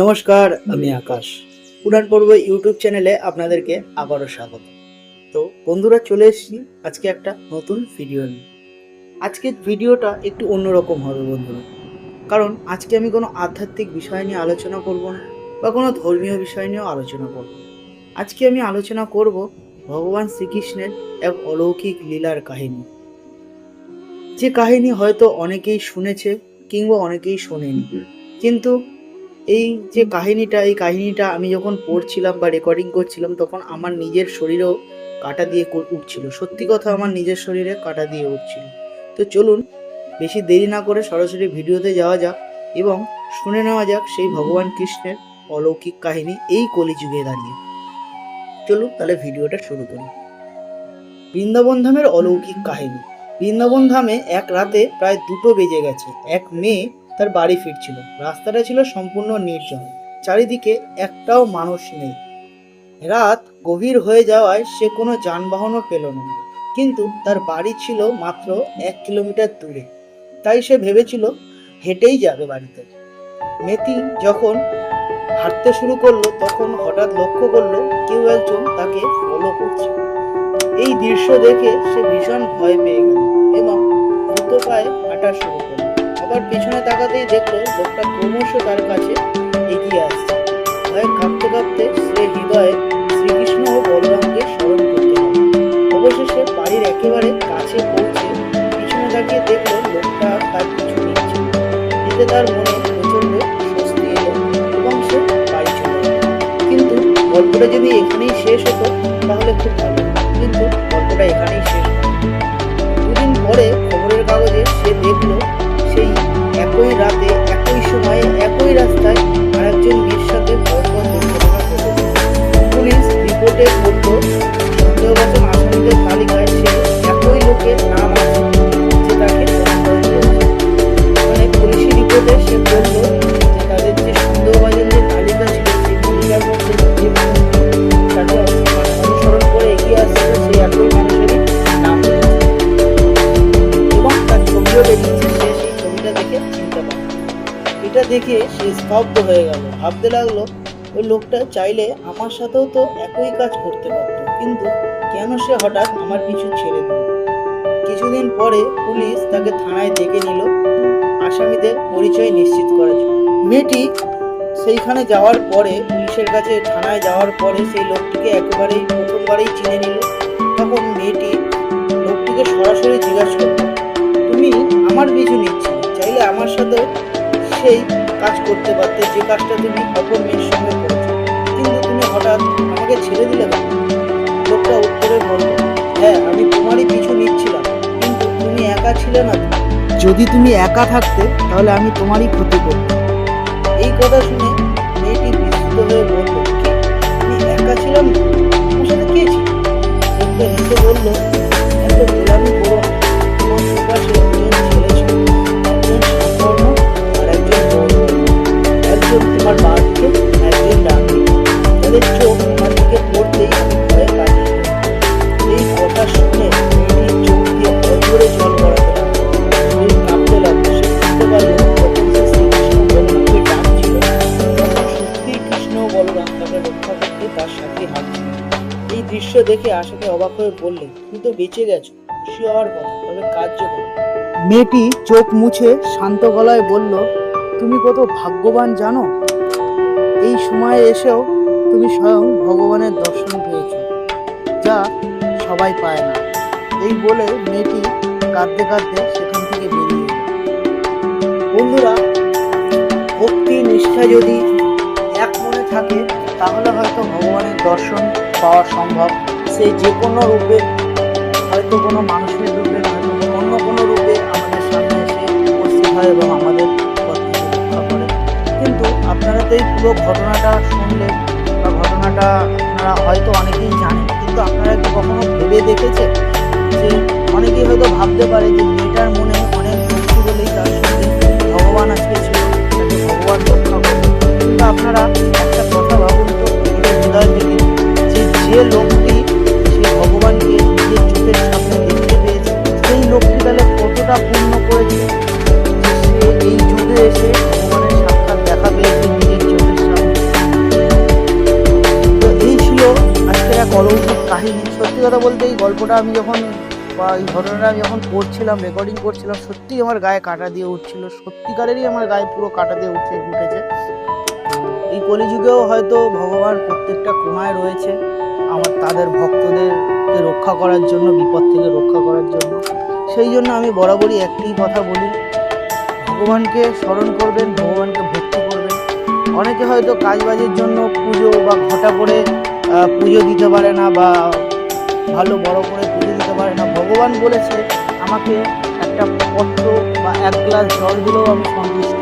নমস্কার, আমি আকাশ। উড়ান পর্ব ইউটিউব চ্যানেলে আপনাদেরকে আবারও স্বাগত। তো বন্ধুরা, চলে এসেছি আজকে একটা নতুন ভিডিও নিয়ে। আজকের ভিডিওটা একটু অন্যরকম হবে বন্ধুরা। কারণ আজকে আমি কোনো আধ্যাত্মিক বিষয় নিয়ে আলোচনা করব না, বা কোনো ধর্মীয় বিষয় নিয়েও আলোচনা করব আজকে আমি আলোচনা করব ভগবান শ্রীকৃষ্ণের এক অলৌকিক লীলার কাহিনী। যে কাহিনী হয়তো অনেকেই শুনেছে কিংবা অনেকেই শোনেনি। কিন্তু এই যে কাহিনীটা, এই কাহিনীটা আমি যখন পড়ছিলাম বা রেকর্ডিং করছিলাম, তখন আমার নিজের শরীরেও কাটা দিয়ে উঠছিল। সত্যি কথা, আমার নিজের শরীরে কাটা দিয়ে উঠছিল। তো চলুন, বেশি দেরি না করে সরাসরি ভিডিওতে যাওয়া যাক এবং শুনে নেওয়া যাক সেই ভগবান কৃষ্ণের অলৌকিক কাহিনী এই কলিযুগে দাঁড়িয়ে। চলুন তাহলে ভিডিওটা শুরু করি। বৃন্দাবন ধামের অলৌকিক কাহিনী। বৃন্দাবন ধামে এক রাতে প্রায় দুটো বেজে গেছে। এক মেয়ে তার বাড়ি ফিরছিল। রাস্তাটা ছিল সম্পূর্ণ নির্জন। চারিদিকে একটাও মানুষ নেই। রাত গভীর হয়ে যাওয়ায় সে কোনো যানবাহনও পেল না। কিন্তু তার বাড়ি ছিল মাত্র এক কিলোমিটার দূরে। তাই সে ভেবেছিল হেঁটেই যাবে বাড়িতে। মেতি যখন হাঁটতে শুরু করল, তখন হঠাৎ লক্ষ্য করল কেউ একজন তাকে ফলো করছে। এই দৃশ্য দেখে সে ভীষণ ভয় পেয়ে গেল এবং দ্রুত পায়ে হাঁটা শুরু করল। আবার পিছনে তাকাতেই দেখল লোকটা ক্রমশ তার কাছে এগিয়ে আসছে। ভয়ে কাঁপতে কাঁপতে সে হৃদয়ে শ্রীকৃষ্ণ ও বলরামকে স্মরণ করতে অবশেষে বাড়ির একেবারে কাছে পৌঁছে পিছনে তাকিয়ে দেখল লোকটা তার পিছু নিচ্ছে এতে তার মনে প্রচণ্ড স্বস্তি এলো এবং সে বাড়ি চলে কিন্তু গল্পটা যদি এখানেই শেষ হতো, তাহলে খুব ভালো। কিন্তু গল্পটা এখানেই শেষ দুদিন পরে খবরের কাগজে সে দেখল সেই একই রাতে স্তব্ধ হয়ে গেল। ভাবতে লাগল, ওই লোকটা চাইলে আমার সাথেও তো একই কাজ করতে পারতো, কিন্তু কেন সে হঠাৎ আমার পিছু ছেড়ে দিল? কিছুদিন পরে পুলিশ তাকে থানায় ডেকে নিল, আসামিদের পরিচয় নিশ্চিত করার জন্য। মেয়েটি সেইখানে যাওয়ার পরে, পুলিশের কাছে থানায় যাওয়ার পরে সেই লোকটিকে একেবারেই প্রথমবারেই চিনে নিল। তখন মেয়েটি লোকটিকে সরাসরি জিজ্ঞাসা করল, তুমি আমার পিছু নিচ্ছিলে, চাইলে আমার সাথে সেই কাজ করতে পারতে, যে কাজটা তুমি অপর মেয়ের সঙ্গে করেছ, কিন্তু তুমি হঠাৎ আমাকে ছেড়ে দিলে লোকটা উত্তরে বলল হ্যাঁ আমি তোমারই পিছু নিচ্ছিলাম, কিন্তু তুমি একা ছিলে না যদি তুমি একা থাকতে, তাহলে আমি তোমারই ক্ষতি করতাম। এই কথা শুনে তাদের চোখ দিকে পড়তেই ভয়ে পালিয়ে এই কথা শুনে মেয়েটির চোখ দিয়ে অঝরে জল গড়াতে শরীর কাঁপতে লাগল, সে বুঝতে পারল তখন সে শ্রীকৃষ্ণ বলরামকে ডাকছিল। তখন কৃষ্ণ বলরাম এই দৃশ্য দেখে আশাকে অবাক হয়ে বললেন, তুমি তো বেঁচে গেছো, খুশি হওয়ার কথা, তবে কার্য করো। মেয়েটি চোখ মুছে শান্ত গলায় বলল, তুমি কত ভাগ্যবান জানো? এই সময়ে এসেও তুমি স্বয়ং ভগবানের দর্শন পেয়েছ, যা সবাই পায় না। এই বলে মেয়েটি কাঁদতে কাঁদতে সেখান থেকে বেরিয়ে বন্ধুরা, ভক্তি, নিষ্ঠা যদি এক মনে থাকে, তাহলে হয়তো ভগবানের দর্শন পাওয়া সম্ভব। সে যে কোনো রূপে, হয়তো কোনো মানুষের রূপে অন্য কোনো রূপে আমাদের সামনে এসে উপস্থিত হয় এবং আমাদের রক্ষা করে। কিন্তু আপনারা তো এই পুরো ঘটনাটা শুনলেন ঘটনাটা আপনারা হয়তো অনেকেই জানেন, কিন্তু আপনারা কি কখনো ভেবে দেখেছেন যে অনেকেই হয়তো ভাবতে পারে যে মেয়েটার মনে অনেক ভক্তি বলেই তার ভগবান আজকে ছিল ভগবান রক্ষা করবে আপনারা একটা কথা ভাবুন তো হৃদয় থেকে যে যে লোকটি কথা বলতে এই গল্পটা আমি যখন, বা এই ঘটনাটা আমি যখন করছিলাম রেকর্ডিং করছিলাম, সত্যিই আমার গায়ে কাটা দিয়ে উঠছিল। সত্যিকারেরই আমার গায়ে পুরো কাটা দিয়ে উঠছে, উঠেছে। এই কলিযুগেও হয়তো ভগবান প্রত্যেকটা কোনায় রয়েছে, আমার তাদের ভক্তদেরকে রক্ষা করার জন্য, বিপদ থেকে রক্ষা করার জন্য। সেই জন্য আমি বরাবরই একটি কথা বলি। ভগবানকে স্মরণ করবেন, ভগবানকে ভক্তি করবেন। অনেকে হয়তো কাজবাজের জন্য পুজো বা ঘটা করে পুজো দিতে পারে না বা ভালো বড় করে পুজো দিতে পারে না। ভগবান বলেছে আমাকে একটা পত্র বা এক গ্লাস জল দিলেও আমি সন্তুষ্ট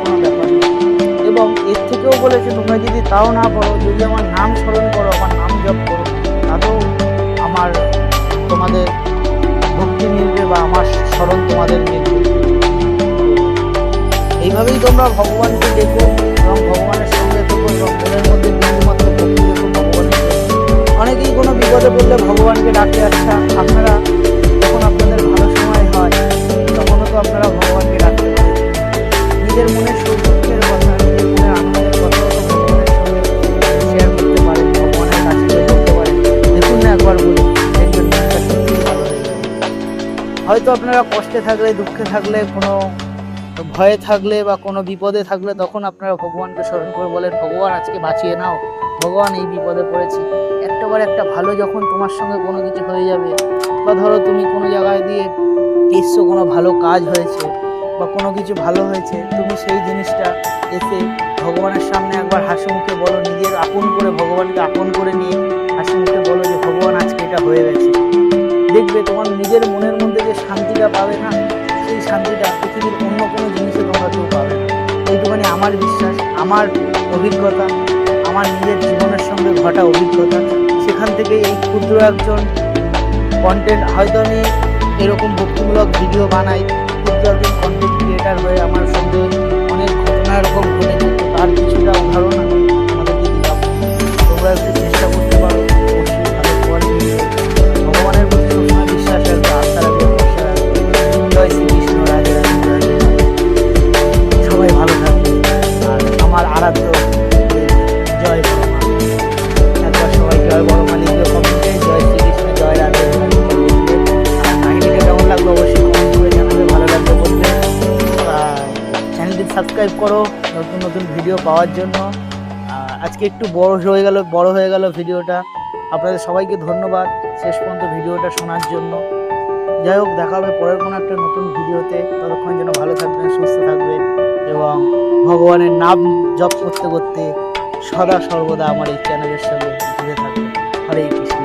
কোনো ব্যাপার নেই। এবং এর থেকেও বলেছে, তোমরা যদি তাও না করো, যদি আমার নাম স্মরণ করো, আমার নাম জপ করো, তাতেও আমার তোমাদের ভক্তি মিলবে বা আমার স্মরণ তোমাদের মিলবে। এইভাবেই তোমরা ভগবানকে দেখো, এবং ভগবানের মধ্যে বিন্দুমাত্র অনেকেই কোনো বিপদে পড়লে ভগবানকে ডাকে আচ্ছা আপনারা যখন আপনাদের ভালো সময় হয়, তখনও তো আপনারা ভগবানকে ডাকতে পারেন। নিজের মনের সুখ দুঃখের কথা, নিজের মনের আনন্দের কথাও তো ভগবানের সঙ্গে শেয়ার করতে পারেন, ভগবানের কাছে বলতে পারেন। দেখুন না একবার বলি দেখবেন হয়ে হয়তো আপনারা কষ্টে থাকলে, দুঃখে থাকলে কোনো ভয়ে থাকলে বা কোনো বিপদে থাকলে তখন আপনারা ভগবানকে স্মরণ করে বলেন, ভগবান, আজকে বাঁচিয়ে নাও। ভগবান এই বিপদে পড়েছি। একটাবার একটা ভালো যখন তোমার সঙ্গে কোনো কিছু হয়ে যাবে, বা ধরো তুমি কোনো জায়গায় দিয়ে এসছো কোনো ভালো কাজ হয়েছে, বা কোনো কিছু ভালো হয়েছে, তুমি সেই জিনিসটা এসে ভগবানের সামনে একবার হাসি মুখে বলো, নিজের আপন করে, ভগবানকে আপন করে নিয়ে হাসি মুখে বলো যে, ভগবান, আজকে এটা হয়ে গেছে। দেখবে তোমার নিজের মনের মধ্যে যে শান্তিটা পাবে না শান্তিটা পৃথিবীর অন্য কোনো জিনিসে তোমরা কেউ পাবে এইটুখানি আমার বিশ্বাস, আমার অভিজ্ঞতা, আমার নিজের জীবনের সঙ্গে ঘটা অভিজ্ঞতা। সেখান থেকে এই ক্ষুদ্র একজন কন্টেন্ট হয়তো আমি এরকম ভক্তিমূলক ভিডিও বানাই, ক্ষুদ্র একজন কন্টেন্ট ক্রিয়েটার হয়ে আমার সঙ্গে অনেক ঘটনা এরকম ঘটেছে। তার কিছুটা উদাহরণ সাবস্ক্রাইব করো, নতুন নতুন ভিডিও পাওয়ার জন্য। আজকে একটু বড় হয়ে গেল, বড় হয়ে গেল ভিডিওটা আপনাদের সবাইকে ধন্যবাদ শেষ পর্যন্ত ভিডিওটা শোনার জন্য। যাই হোক, দেখা হবে পরের কোনো একটা নতুন ভিডিওতে ততক্ষণ যেন ভালো থাকবেন, সুস্থ থাকবেন এবং ভগবানের নাম জপ করতে করতে সদা সর্বদা আমার এই চ্যানেলের সঙ্গে জুড়ে থাকবেন। হরে কৃষ্ণ